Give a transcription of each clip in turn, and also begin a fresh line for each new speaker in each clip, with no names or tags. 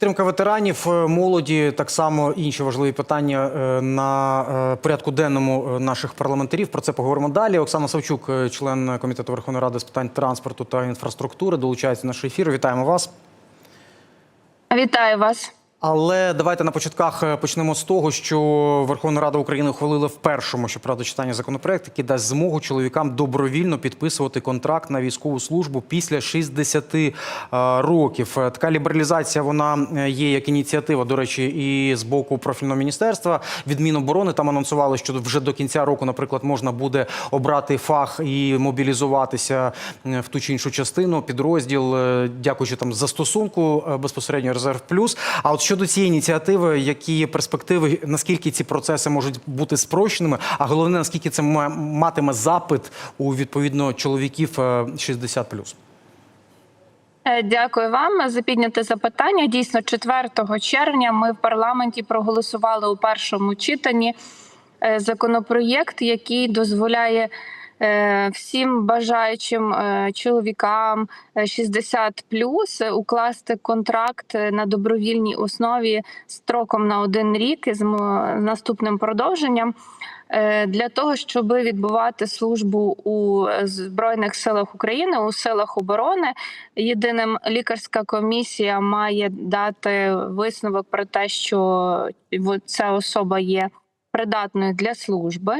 Підтримка ветеранів, е, молоді, так само інші важливі питання е, на е, порядку денному наших парламентарів. Про це поговоримо далі. Оксана Савчук, член комітету Верховної Ради з питань транспорту та інфраструктури, долучається до нашого ефіру. Вітаємо вас.
Вітаю вас.
Але давайте на початках е, почнемо з того, що Верховна Рада України ухвалила в першому, щоправда, читанні законопроект, який дасть змогу чоловікам добровільно підписувати контракт на військову службу після 60 е, років. Е, Така лібералізація вона є як ініціатива, до речі, і з боку профільного міністерства. Від Міноборони там анонсували, що вже до кінця року, наприклад, можна буде обрати фах і мобілізуватися в ту чи іншу частину, підрозділ, дякуючи там застосунку безпосередньо резерв плюс. А от щодо цієї ініціативи, які перспективи, наскільки ці процеси можуть бути спрощеними, а головне, наскільки це матиме запит у відповідно чоловіків е, 60 плюс.
Е, Дякую вам за підняте запитання. Дійсно, 4 червня ми в парламенті проголосували у першому читанні е, законопроєкт, який дозволяє е, всім бажаючим е, чоловікам е, 60 плюс укласти контракт е, на добровільній основі строком на один рік із наступним продовженням. е, Для того щоб відбувати службу у збройних силах України у силах оборони, єдиним лікарська комісія має дати висновок про те, що ця особа є придатною для служби.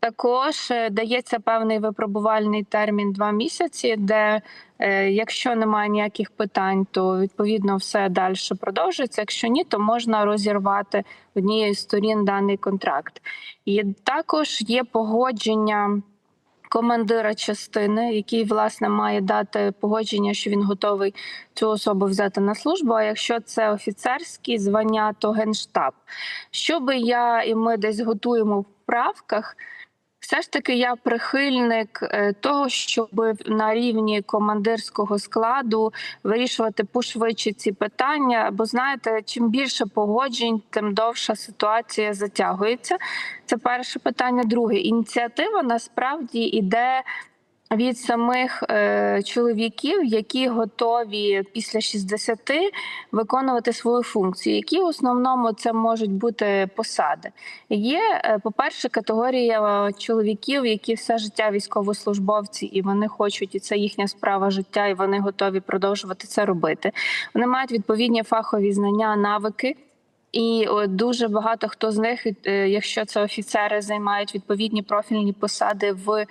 Також е, дається певний випробувальний термін два місяці, де е, якщо немає ніяких питань, то відповідно все далі продовжується. Якщо ні, то можна розірвати однією з сторін даний контракт. І також є погодження командира частини, який власне має дати погодження, що він готовий цю особу взяти на службу. А якщо це офіцерські звання, то генштаб. Що би я і ми десь готуємо в правках. Все ж таки, я прихильник е, того, щоб на рівні командирського складу вирішувати пошвидше ці питання. Бо знаєте, чим більше погоджень, тим довша ситуація затягується. Це перше питання. Друге, ініціатива насправді іде від самих е, чоловіків, які готові після 60 виконувати свою функцію. Які в основному це можуть бути посади? Є, е, по-перше, категорія е, чоловіків, які все життя військовослужбовці, і вони хочуть, і це їхня справа життя, і вони готові продовжувати це робити. Вони мають відповідні фахові знання, навики. І дуже багато хто з них, е, якщо це офіцери, займають відповідні профільні посади в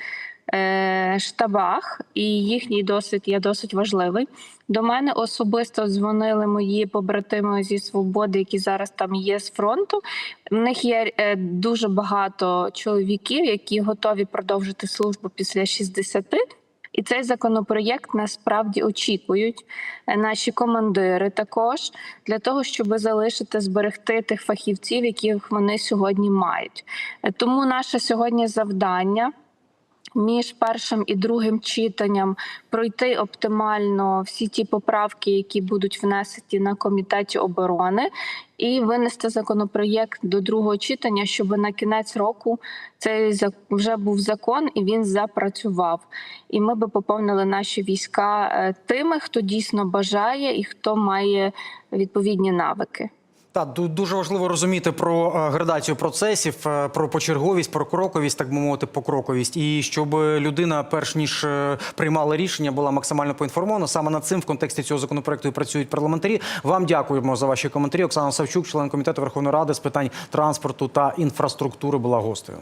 штабах, і їхній досвід є досить важливий. До мене особисто дзвонили мої побратими зі свободи, які зараз там є з фронту. В них є е, дуже багато чоловіків, які готові продовжити службу після 60. І цей законопроєкт насправді очікують е, наші командири також для того, щоб залишити зберегти тих фахівців, яких вони сьогодні мають. Е, Тому наше сьогодні завдання. Між першим і другим читанням пройти оптимально всі ті поправки, які будуть внесені на комітеті оборони, і винести законопроєкт до другого читання, щоб на кінець року цей вже був закон і він запрацював. І ми би поповнили наші війська е, тими, хто дійсно бажає і хто має відповідні навики.
Ду- дуже важливо розуміти про е, градацію процесів, е, про почерговість, про кроковість, так би мовити, покроковість, і щоб людина, перш ніж е, приймала рішення, була максимально поінформована. Саме над цим в контексті цього законопроекту і працюють парламентарі. Вам дякуємо за ваші коментарі. Оксана Савчук, член комітету Верховної Ради з питань транспорту та інфраструктури, була гостею.